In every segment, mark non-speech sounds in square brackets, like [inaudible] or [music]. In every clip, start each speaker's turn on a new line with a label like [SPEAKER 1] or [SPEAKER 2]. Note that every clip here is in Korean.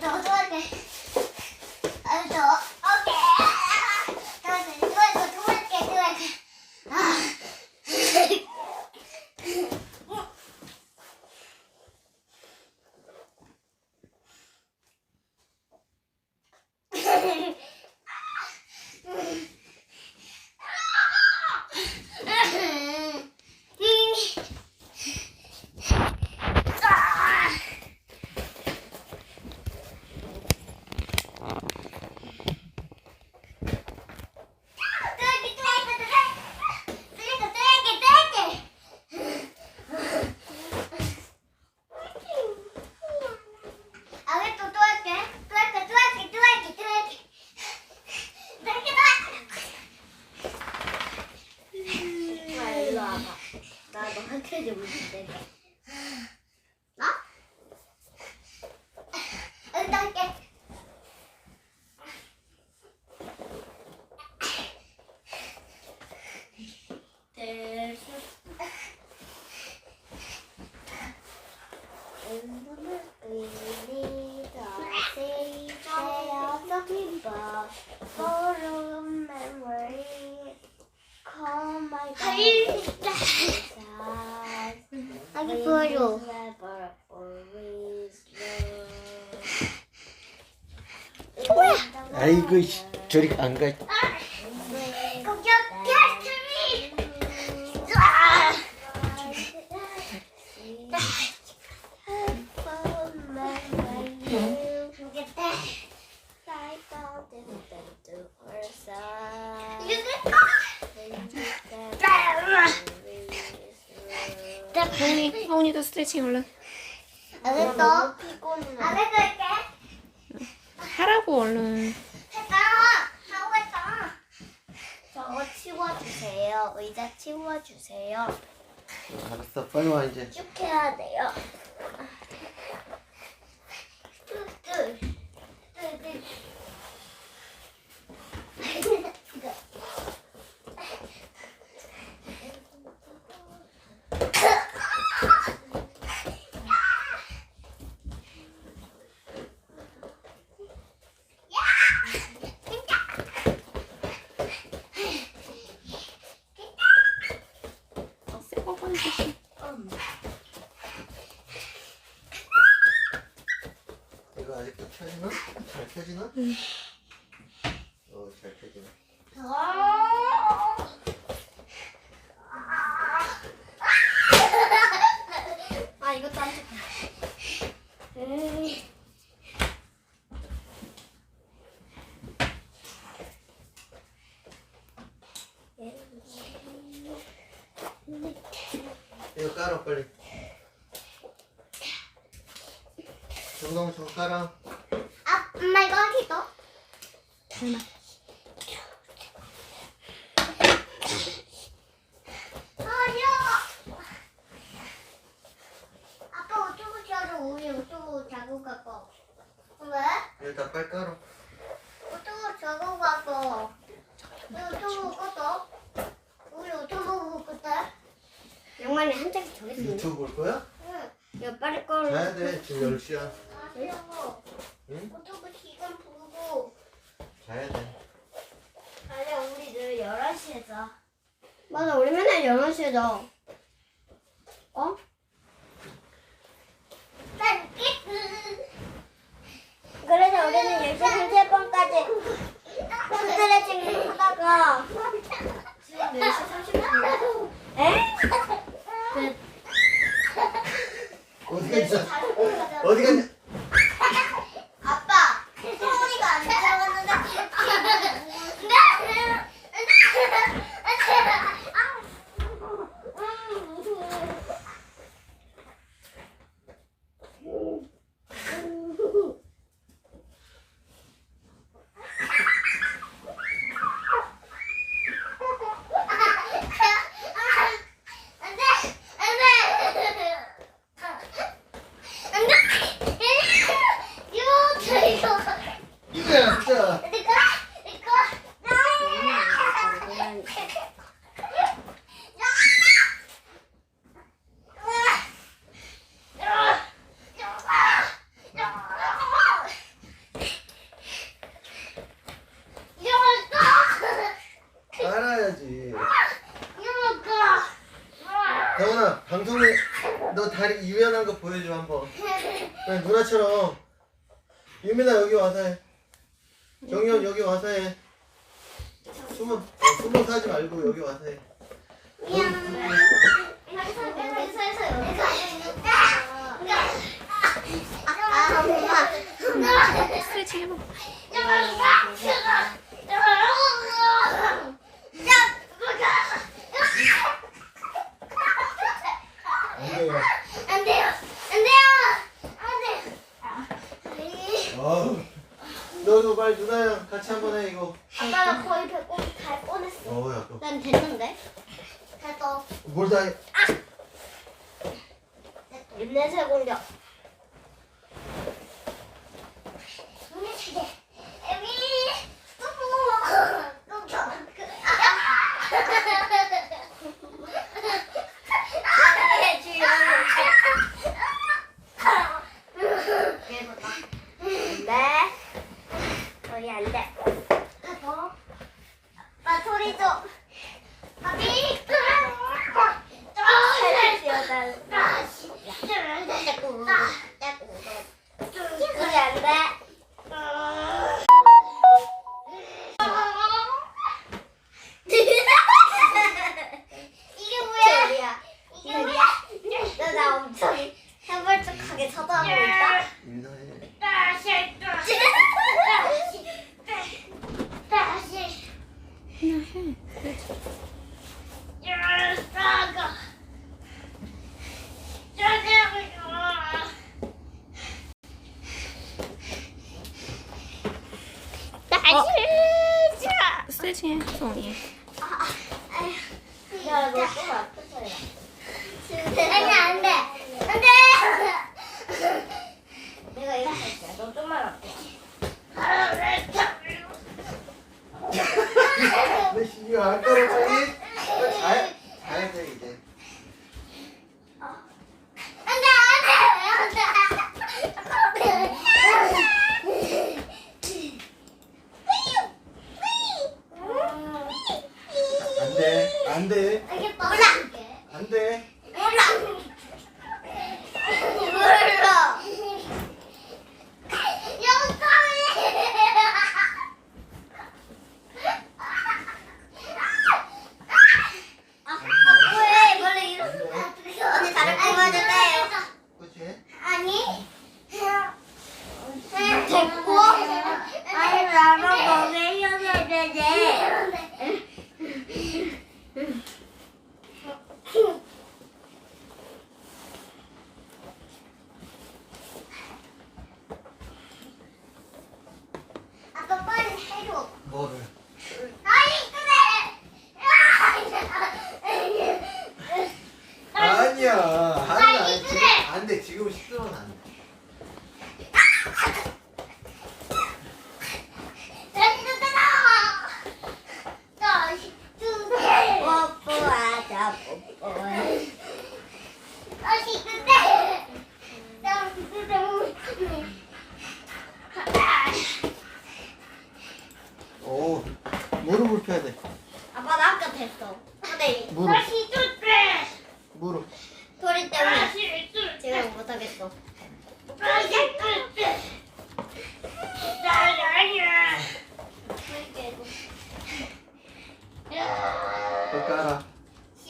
[SPEAKER 1] 됐어, 좋아해. 됐어, 오케이. 됐어, 좋아해, 좋아해, 좋아해. 아. 아.
[SPEAKER 2] 아, 일로 와봐. 나 너한테 좀 물게. 됐어.
[SPEAKER 1] 여기 보여줘.
[SPEAKER 3] 아이고 씨, 저리 안 가.
[SPEAKER 1] 공격 캐스미. 아! 모르겠다.
[SPEAKER 4] 자, 하은이, 하은이도 스트레칭 얼른
[SPEAKER 1] 알겠어? 알겠을게.
[SPEAKER 4] 하라고 얼른.
[SPEAKER 1] 했다. 하고 했다.
[SPEAKER 2] 저거 치워주세요. 의자 치워주세요.
[SPEAKER 3] 알았어, 빨리 와 이제.
[SPEAKER 2] 쭉 해야 돼요.
[SPEAKER 1] 둘, 둘. 둘, 둘.
[SPEAKER 4] 새거 건드시.
[SPEAKER 3] 이거 아직도 켜지나? 잘 켜지나? 응. 어, 잘 켜지네.
[SPEAKER 2] 아 이것도 안 좋다.
[SPEAKER 3] 이거 깔아 빨리. 정동 저 깔아.
[SPEAKER 1] 아, 엄마 이거 어디 또?
[SPEAKER 4] 설마.
[SPEAKER 1] 어려. 아빠 어쩌고 저러 우리 어쩌고 자고 갖고. 왜?
[SPEAKER 3] 일단 빨리 깔아.
[SPEAKER 1] 어쩌고 자고 갖고. 우리 어쩌고 갔어? 우리 어쩌고 그때?
[SPEAKER 2] 양말이 한 짝이 더 있어.
[SPEAKER 3] 유튜브 볼 거야?
[SPEAKER 1] 응.
[SPEAKER 2] 야 빨리 꺼.
[SPEAKER 3] 자야 돼. 지금 10시야.
[SPEAKER 1] 아니요.
[SPEAKER 3] 응?
[SPEAKER 1] 보고.
[SPEAKER 3] 자야 돼.
[SPEAKER 2] 아니야, 우리 늘 11시에 자.
[SPEAKER 1] 맞아, 우리 맨날 11시에 자. 어? 그래서 우리는 13번까지
[SPEAKER 3] 방송에 너 다리 유연한 거 보여줘 한번. 누나처럼. 유민아 여기 와서 해. 정현 여기 와서 해. 숨어 어, 숨어서 하지 말고 여기 와서 해.
[SPEAKER 1] 아 엄마
[SPEAKER 4] 스트레칭 해봐.
[SPEAKER 3] 안 돼요.
[SPEAKER 1] 안 돼요 안 돼요 안 돼요
[SPEAKER 3] 어. 너도 말 누나랑 같이 한 번 해 이거.
[SPEAKER 1] 아빠가 거의 배꼽 달 뻔했어
[SPEAKER 3] 어.
[SPEAKER 2] 난 됐는데.
[SPEAKER 1] 됐어
[SPEAKER 3] 뭘다 해.
[SPEAKER 2] 인내세 공격.
[SPEAKER 1] 눈에 치게 에미 뚜꾸 뚜꾸
[SPEAKER 2] 해보자. 네. 거의 안 돼.
[SPEAKER 1] 아빠 소리 좀 아비
[SPEAKER 2] 거의 안 돼.
[SPEAKER 1] 이게 뭐야?
[SPEAKER 2] 소리야. 너나 엄청 해벌쭉하게 쳐다보고 있다.
[SPEAKER 3] 인사해.
[SPEAKER 4] 그냥 해. 스트레칭. 소원이.
[SPEAKER 2] 야, 너 아프다.
[SPEAKER 1] 아니 안 돼 안 돼
[SPEAKER 2] 내가 이렇게 할게. 너 좀만 아파.
[SPEAKER 3] 내 시기가 안 떨어지니? 잘 자야 돼 이제.
[SPEAKER 1] 안돼 안돼
[SPEAKER 3] 안 돼. 안 돼.
[SPEAKER 1] 알겠다 몰라
[SPEAKER 3] 안 돼.
[SPEAKER 1] 몰라 몰라
[SPEAKER 2] 왜 원래 이렇게 언니 다른 거 맞았다요.
[SPEAKER 3] 그렇지?
[SPEAKER 1] 아니
[SPEAKER 2] 됐고. 아니 나랑 너왜 헤어져야 되지?
[SPEAKER 1] 아빠 빨리 해줘
[SPEAKER 3] 뭐를?
[SPEAKER 1] 아니 그래
[SPEAKER 3] 아니야. 하는
[SPEAKER 1] 아니,
[SPEAKER 3] 아니 지금
[SPEAKER 1] 그래.
[SPEAKER 3] 안 돼. 지금 시끄러운 안 돼.
[SPEAKER 1] 다시 뜯어라 다시 뜯어
[SPEAKER 2] 뽀뽀하자 뽀뽀.
[SPEAKER 1] 다시 뜯어 다시 뜯어
[SPEAKER 3] 오. 무릎을 펴야 돼.
[SPEAKER 2] 아빠 나 아까 됐어. 근데
[SPEAKER 3] 무릎.
[SPEAKER 1] 다시 뜯어
[SPEAKER 3] 무릎.
[SPEAKER 2] 소리 때문에
[SPEAKER 1] 다시 뜯어
[SPEAKER 2] 지금 못하겠어.
[SPEAKER 1] 다시 뜯어 나야
[SPEAKER 3] 또 깔아.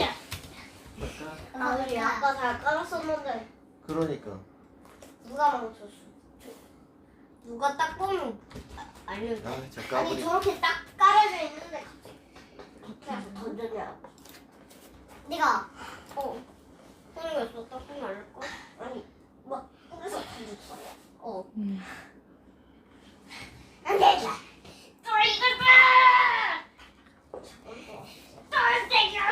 [SPEAKER 3] 야또 깔아.
[SPEAKER 2] 아 우리 아빠 잘 깔았었는데
[SPEAKER 3] 그러니까.
[SPEAKER 2] 누가 멈췄어? 누가 딱 보면 아- 알려줘.
[SPEAKER 3] 아,
[SPEAKER 2] 아니
[SPEAKER 3] 잠깐만.
[SPEAKER 2] 저렇게 딱 깔아져 있는데 갑자기 던졌냐?
[SPEAKER 1] 네가
[SPEAKER 2] 어. 소리였어. 딱 보면 알걸? 아니 막 그래서 던졌어. 어.
[SPEAKER 4] 음.
[SPEAKER 1] 안 돼. 또 이거 봐. 또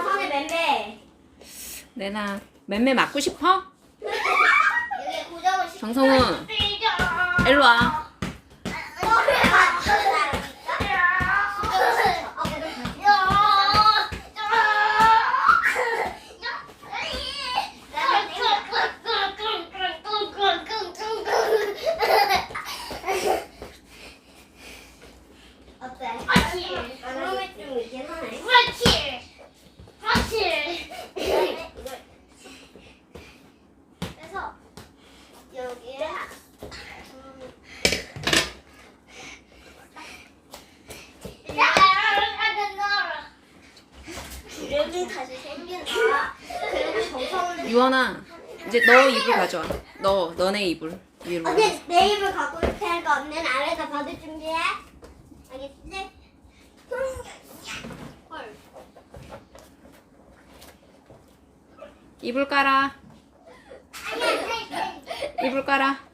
[SPEAKER 2] 나 성에 맴매.
[SPEAKER 4] 내나 맴매 맞고 싶어? [laughs] 정성훈 일로 와 가져와. 너 너네 이불 위로.
[SPEAKER 2] 언니 내 입을 갖고 있을 테니까 언니는 아래서 받을 준비해. 알겠지?
[SPEAKER 4] 이불 깔아. 이불 깔아.